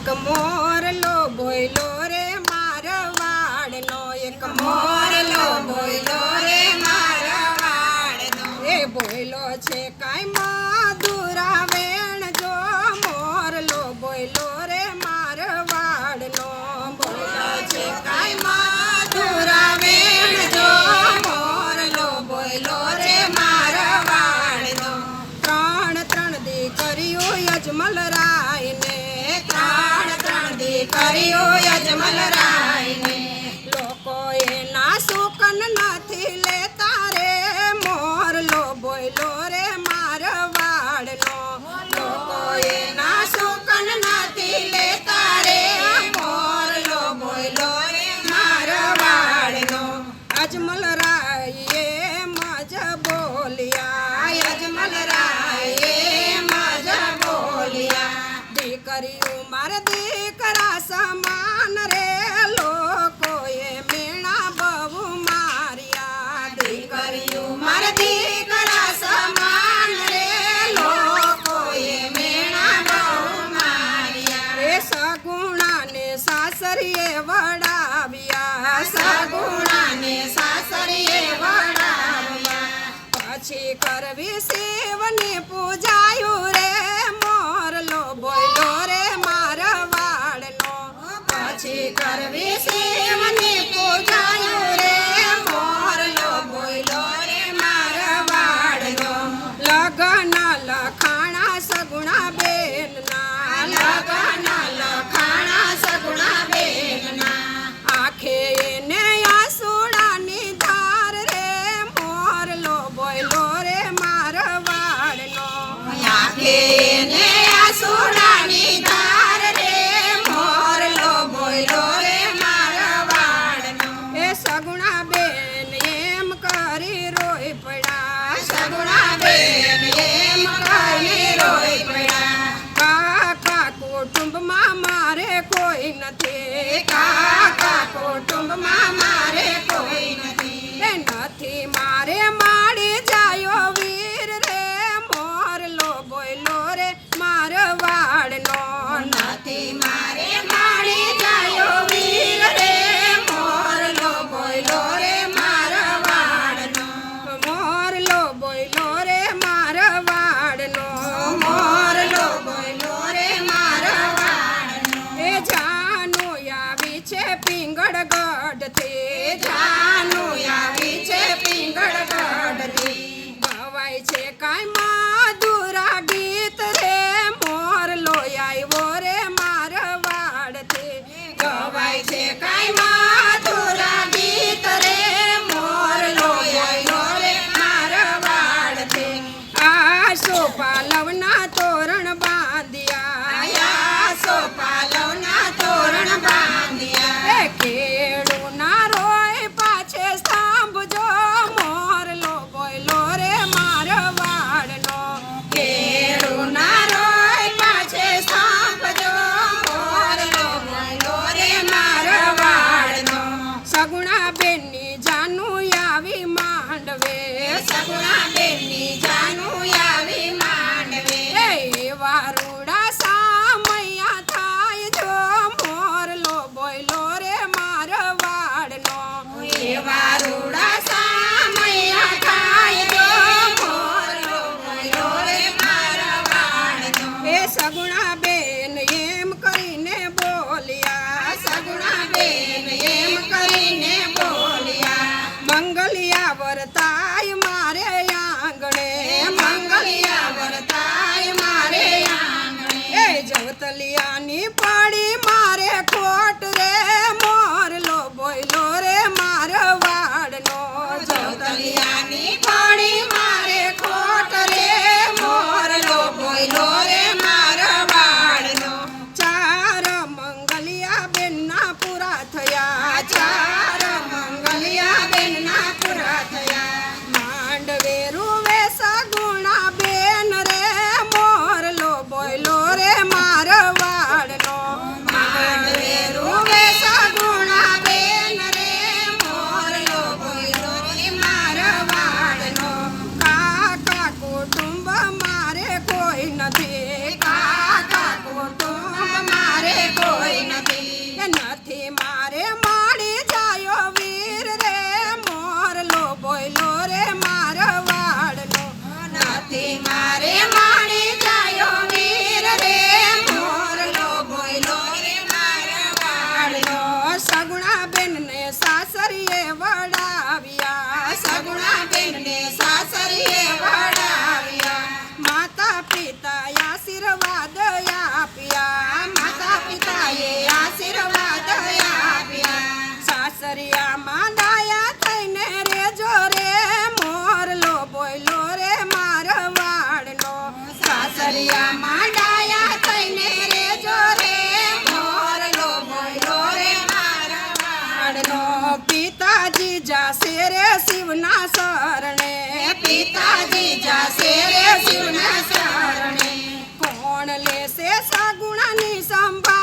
એક મોરલો ભોયલો રે મારવાડનો એક મોરલો ભોયલો રે મારવાડનો રે ભોયલો છે કાંઈ માધુરા વેણ જો મોરલો ભોયલો કર્યો યજમલ રાયને લોકો એના સુકન નથી લેતા રે. મોર લો બોયલો પછી કરવી શિવની પૂજાયું રે મોરલો બોલો રે મારા વાળનો પછી કરવી શિવની પૂજાયું mama. સોપાલવના તોરણ બાંધ્યા. સોપાલ પિતાજી જાશે રે શિવના શરણે. પિતાજી જાશે રે શિવના શરણે. કોણ લેશે સગુણાની સંભાળ?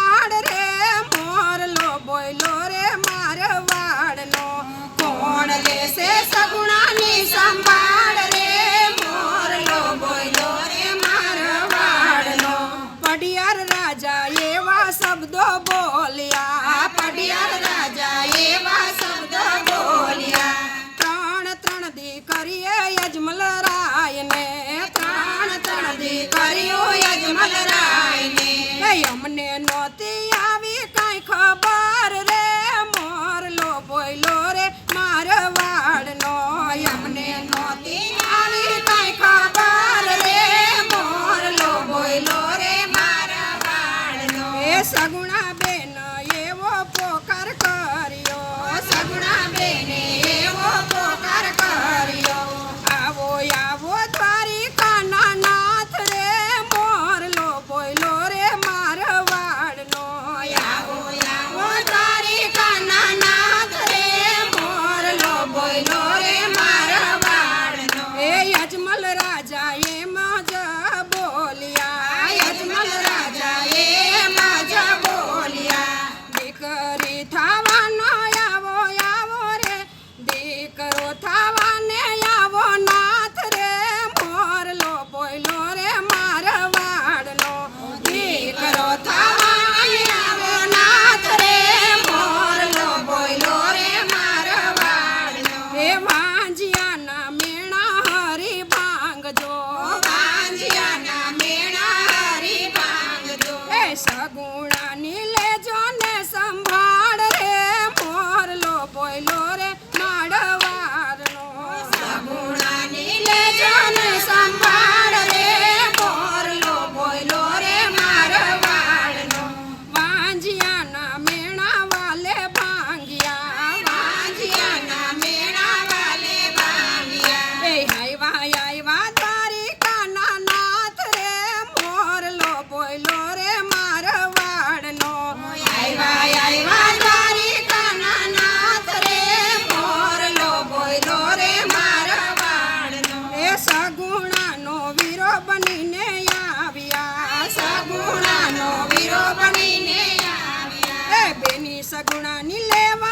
estaban ಸಗುಣ ನಿಲಯವ